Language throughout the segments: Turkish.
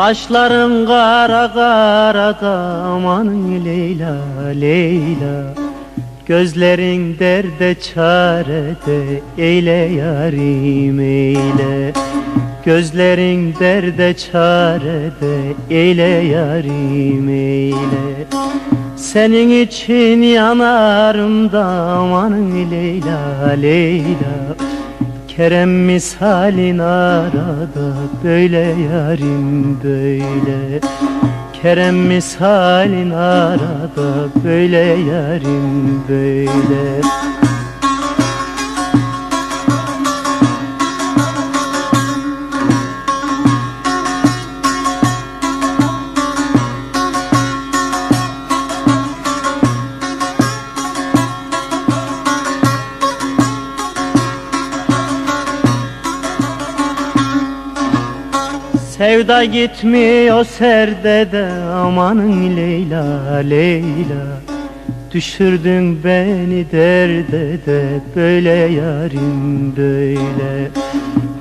Kaşların kara kara da aman Leyla Leyla. Gözlerin derde çarede eyle yarim eyle. Gözlerin derde çarede eyle yarim eyle. Senin için yanarım da aman Leyla Leyla Kerem misalin arada böyle yarim böyle. Kerem misalin arada böyle yarim böyle Sevda gitmiyor serdede amanın Leyla Leyla. Düşürdün beni derde de böyle yarim böyle.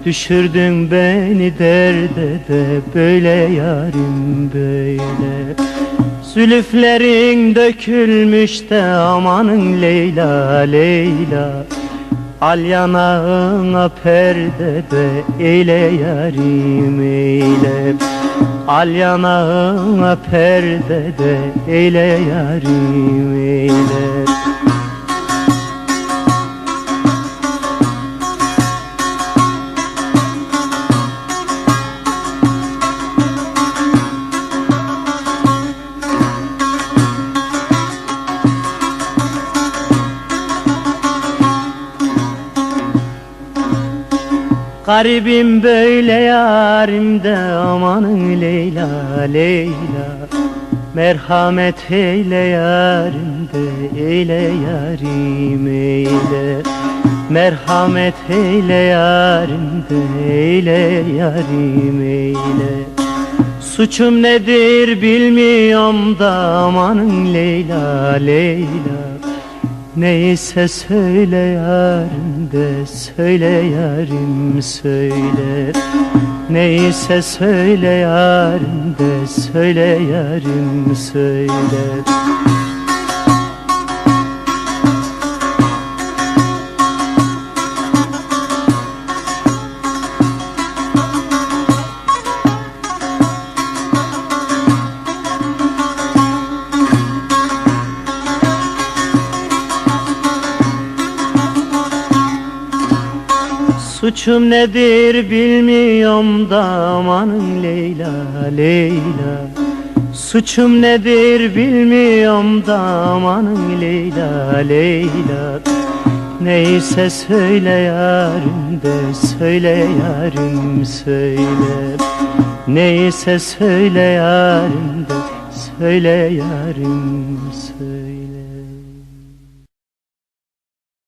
Düşürdün beni derde de böyle yarim böyle. Zülüflerin dökülmüş de amanın Leyla Leyla Al yanağına perde de eyle yarim eyle Al yanağına perde de eyle yarim eyle Garibim böyle yarim de amanın Leyla Leyla. Merhamet eyle yarim de eyle yarim eyle. Merhamet eyle yarim de eyle yarim eyle. Suçum nedir bilmiyorum da amanın Leyla Leyla Neyse söyle yarim de söyle yarim söyle. Neyse söyle yarim de söyle yarim söyle Suçum nedir bilmiyorum da amanın Leyla Leyla. Suçum nedir bilmiyorum da amanın Leyla Leyla. Neyse söyle yarim de söyle yarim söyle. Neyse söyle yarim de söyle yarim söyle